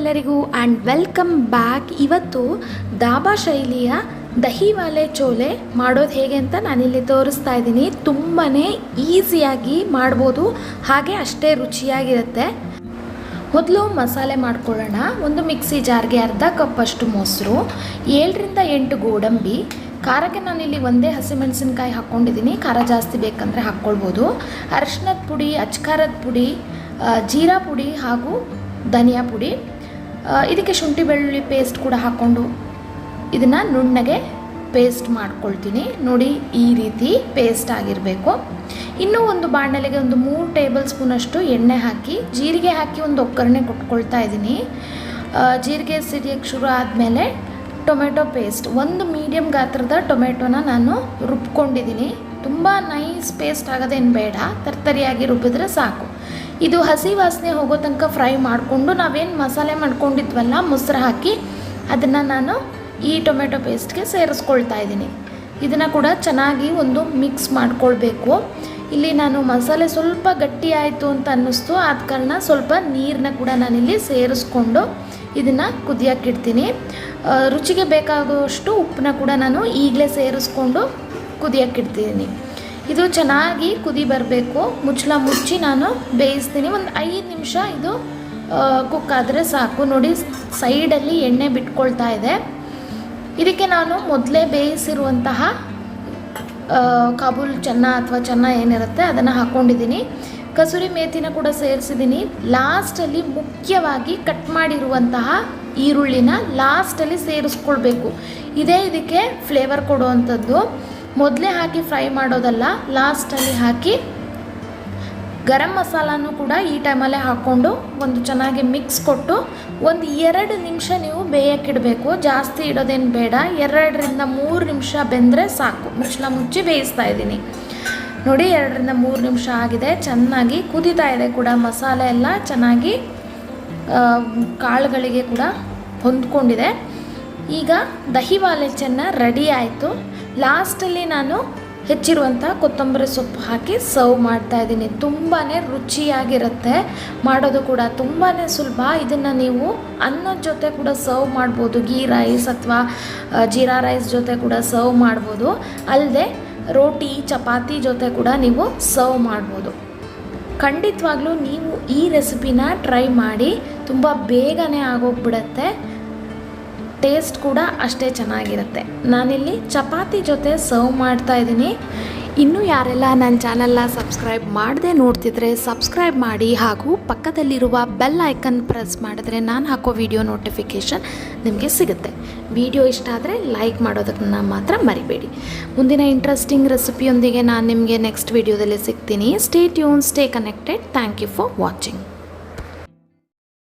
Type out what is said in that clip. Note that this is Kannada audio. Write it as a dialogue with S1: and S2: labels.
S1: ಎಲ್ಲರಿಗೂ ಆ್ಯಂಡ್ ವೆಲ್ಕಮ್ ಬ್ಯಾಕ್ ಇವತ್ತು ದಾಬಾ ಶೈಲಿಯ ದಹಿವಾಲೆ ಚೋಲೆ ಮಾಡೋದು ಹೇಗೆ ಅಂತ ನಾನಿಲ್ಲಿ ತೋರಿಸ್ತಾ ಇದ್ದೀನಿ. ತುಂಬಾ ಈಸಿಯಾಗಿ ಮಾಡ್ಬೋದು. ಹಾಗೆ ಅಷ್ಟೇ ರುಚಿಯಾಗಿರುತ್ತೆ. ಮೊದಲು ಮಸಾಲೆ ಮಾಡ್ಕೊಳ್ಳೋಣ. ಒಂದು ಮಿಕ್ಸಿ ಜಾರ್ಗೆ ಅರ್ಧ ಕಪ್ಪಷ್ಟು ಮೊಸರು, ಏಳರಿಂದ ಎಂಟು ಗೋಡಂಬಿ, ಖಾರಕ್ಕೆ ನಾನಿಲ್ಲಿ ಒಂದೇ ಹಸಿಮೆಣಸಿನ್ಕಾಯಿ ಹಾಕ್ಕೊಂಡಿದ್ದೀನಿ. ಖಾರ ಜಾಸ್ತಿ ಬೇಕಂದರೆ ಹಾಕ್ಕೊಳ್ಬೋದು. ಅರಿಶಿನದ ಪುಡಿ, ಅಚ್ಕಾರದ ಪುಡಿ ಜೀರಾ ಪುಡಿ ಹಾಗೂ ಧನಿಯಾ ಪುಡಿ. ಇದಕ್ಕೆ ಶುಂಠಿ ಬೆಳ್ಳುಳ್ಳಿ ಪೇಸ್ಟ್ ಕೂಡ ಹಾಕ್ಕೊಂಡು ಇದನ್ನು ನುಣ್ಣಗೆ ಪೇಸ್ಟ್ ಮಾಡ್ಕೊಳ್ತೀನಿ. ನೋಡಿ, ಈ ರೀತಿ ಪೇಸ್ಟ್ ಆಗಿರಬೇಕು. ಇನ್ನೂ ಒಂದು ಬಾಣಲೆಗೆ ಒಂದು ಮೂರು ಟೇಬಲ್ ಸ್ಪೂನಷ್ಟು ಎಣ್ಣೆ ಹಾಕಿ, ಜೀರಿಗೆ ಹಾಕಿ ಒಂದು ಒಗ್ಗರಣೆ ಕೊಟ್ಕೊಳ್ತಾ ಇದ್ದೀನಿ. ಜೀರಿಗೆ ಸಿರಿಯಕ್ಕೆ ಶುರು ಆದಮೇಲೆ ಟೊಮೆಟೊ ಪೇಸ್ಟ್ ಒಂದು ಮೀಡಿಯಮ್ ಗಾತ್ರದ ಟೊಮೆಟೊನ ನಾನು ರುಬ್ಕೊಂಡಿದ್ದೀನಿ. ತುಂಬ ನೈಸ್ ಪೇಸ್ಟ್ ಆಗೋದೇನು ಬೇಡ. ತರ್ತರಿಯಾಗಿ ರುಬ್ಬಿದ್ರೆ ಸಾಕು. ಇದು ಹಸಿ ವಾಸನೆ ಹೋಗೋ ತನಕ ಫ್ರೈ ಮಾಡಿಕೊಂಡು ನಾವೇನು ಮಸಾಲೆ ಮಾಡ್ಕೊಂಡಿದ್ವಲ್ಲ, ಮೊಸರು ಹಾಕಿ ಅದನ್ನು ನಾನು ಈ ಟೊಮೆಟೊ ಪೇಸ್ಟ್ಗೆ ಸೇರಿಸ್ಕೊಳ್ತಾ ಇದ್ದೀನಿ. ಇದನ್ನು ಕೂಡ ಚೆನ್ನಾಗಿ ಒಂದು ಮಿಕ್ಸ್ ಮಾಡ್ಕೊಳ್ಬೇಕು. ಇಲ್ಲಿ ನಾನು ಮಸಾಲೆ ಸ್ವಲ್ಪ ಗಟ್ಟಿ ಆಯಿತು ಅಂತ ಅನ್ನಿಸ್ತು, ಆದ ಕಾರಣ ಸ್ವಲ್ಪ ನೀರನ್ನ ಕೂಡ ನಾನಿಲ್ಲಿ ಸೇರಿಸ್ಕೊಂಡು ಇದನ್ನು ಕುದಿಯೋಕ್ಕಿಡ್ತೀನಿ ರುಚಿಗೆ ಬೇಕಾಗುವಷ್ಟು ಉಪ್ಪನ್ನ ಕೂಡ ನಾನು ಈಗಲೇ ಸೇರಿಸ್ಕೊಂಡು ಕುದಿಯೋಕ್ಕಿಡ್ತೀನಿ ಇದು ಚೆನ್ನಾಗಿ ಕುದಿ ಬರಬೇಕು. ಮುಚ್ಚಳ ಮುಚ್ಚಿ ನಾನು ಬೇಯಿಸ್ತೀನಿ. ಒಂದು ಐದು ನಿಮಿಷ ಇದು ಕುಕ್ ಆದರೆ ಸಾಕು. ನೋಡಿ, ಸೈಡಲ್ಲಿ ಎಣ್ಣೆ ಬಿಟ್ಕೊಳ್ತಾ ಇದೆ. ಇದಕ್ಕೆ ನಾನು ಮೊದಲೇ ಬೇಯಿಸಿರುವಂತಹ ಕಾಬೂಲ್ ಚೆನ್ನ ಅಥವಾ ಚೆನ್ನ ಏನಿರುತ್ತೆ ಅದನ್ನು ಹಾಕ್ಕೊಂಡಿದ್ದೀನಿ ಕಸೂರಿ ಮೇಥಿನ ಕೂಡ ಸೇರಿಸಿದ್ದೀನಿ. ಲಾಸ್ಟಲ್ಲಿ ಮುಖ್ಯವಾಗಿ ಕಟ್ ಮಾಡಿರುವಂತಹ ಈರುಳ್ಳಿನ ಲಾಸ್ಟಲ್ಲಿ ಸೇರಿಸ್ಕೊಳ್ಬೇಕು. ಇದೇ ಇದಕ್ಕೆ ಫ್ಲೇವರ್ ಕೊಡುವಂಥದ್ದು. ಮೊದಲೇ ಹಾಕಿ ಫ್ರೈ ಮಾಡೋದಲ್ಲ ಲಾಸ್ಟಲ್ಲಿ ಹಾಕಿ ಗರಂ ಮಸಾಲಾನು ಕೂಡ ಈ ಟೈಮಲ್ಲೇ ಹಾಕ್ಕೊಂಡು ಒಂದು ಚೆನ್ನಾಗಿ ಮಿಕ್ಸ್ ಕೊಟ್ಟು ಒಂದು ಎರಡು ನಿಮಿಷ ನೀವು ಬೇಯಕ್ಕಿಡಬೇಕು ಜಾಸ್ತಿ ಇಡೋದೇನು ಬೇಡ. ಎರಡರಿಂದ ಮೂರು ನಿಮಿಷ ಬೆಂದರೆ ಸಾಕು. ಮುಚ್ಚಳ ಮುಚ್ಚಿ ಬೇಯಿಸ್ತಾ ಇದ್ದೀನಿ. ನೋಡಿ, ಎರಡರಿಂದ ಮೂರು ನಿಮಿಷ ಆಗಿದೆ. ಚೆನ್ನಾಗಿ ಕುದೀತಾ ಇದೆ ಕೂಡ ಮಸಾಲೆ ಎಲ್ಲ. ಚೆನ್ನಾಗಿ ಕಾಳುಗಳಿಗೆ ಕೂಡ ಹೊಂದ್ಕೊಂಡಿದೆ. ಈಗ ದಹಿವಾಲೆ ಚೆನ್ನ ರೆಡಿ ಆಯಿತು ಲಾಸ್ಟಲ್ಲಿ ನಾನು ಹೆಚ್ಚಿರುವಂಥ ಕೊತ್ತಂಬರಿ ಸೊಪ್ಪು ಹಾಕಿ ಸರ್ವ್ ಮಾಡ್ತಾ ಇದ್ದೀನಿ. ತುಂಬಾ ರುಚಿಯಾಗಿರುತ್ತೆ. ಮಾಡೋದು ಕೂಡ ತುಂಬಾ ಸುಲಭ. ಇದನ್ನು ನೀವು ಅನ್ನದ ಜೊತೆ ಕೂಡ ಸರ್ವ್ ಮಾಡ್ಬೋದು. ಗೀ ರೈಸ್ ಅಥವಾ ಜೀರಾ ರೈಸ್ ಜೊತೆ ಕೂಡ ಸರ್ವ್ ಮಾಡ್ಬೋದು. ಅಲ್ಲದೆ ರೋಟಿ, ಚಪಾತಿ ಜೊತೆ ಕೂಡ ನೀವು ಸರ್ವ್ ಮಾಡ್ಬೋದು. ಖಂಡಿತವಾಗ್ಲೂ ನೀವು ಈ ರೆಸಿಪಿನ ಟ್ರೈ ಮಾಡಿ. ತುಂಬ ಬೇಗನೆ ಆಗೋಗ್ಬಿಡತ್ತೆ. ಟೇಸ್ಟ್ ಕೂಡ ಅಷ್ಟೇ ಚೆನ್ನಾಗಿರುತ್ತೆ. ನಾನಿಲ್ಲಿ ಚಪಾತಿ ಜೊತೆ ಸರ್ವ್ ಮಾಡ್ತಾ ಇದ್ದೀನಿ. ಇನ್ನೂ ಯಾರೆಲ್ಲ ನನ್ನ ಚಾನಲ್ನ ಸಬ್ಸ್ಕ್ರೈಬ್ ಮಾಡದೆ ನೋಡ್ತಿದ್ರೆ ಸಬ್ಸ್ಕ್ರೈಬ್ ಮಾಡಿ ಹಾಗೂ ಪಕ್ಕದಲ್ಲಿರುವ ಬೆಲ್ ಐಕನ್ ಪ್ರೆಸ್ ಮಾಡಿದ್ರೆ ನಾನು ಹಾಕೋ ವಿಡಿಯೋ ನೋಟಿಫಿಕೇಷನ್ ನಿಮಗೆ ಸಿಗುತ್ತೆ. ವಿಡಿಯೋ ಇಷ್ಟ ಆದರೆ ಲೈಕ್ ಮಾಡೋದನ್ನ ಮಾತ್ರ ಮರಿಬೇಡಿ. ಮುಂದಿನ ಇಂಟ್ರೆಸ್ಟಿಂಗ್ ರೆಸಿಪಿಯೊಂದಿಗೆ ನಾನು ನಿಮಗೆ ನೆಕ್ಸ್ಟ್ ವಿಡಿಯೋದಲ್ಲಿ ಸಿಗ್ತೀನಿ. Stay tune stay connected thank you for watching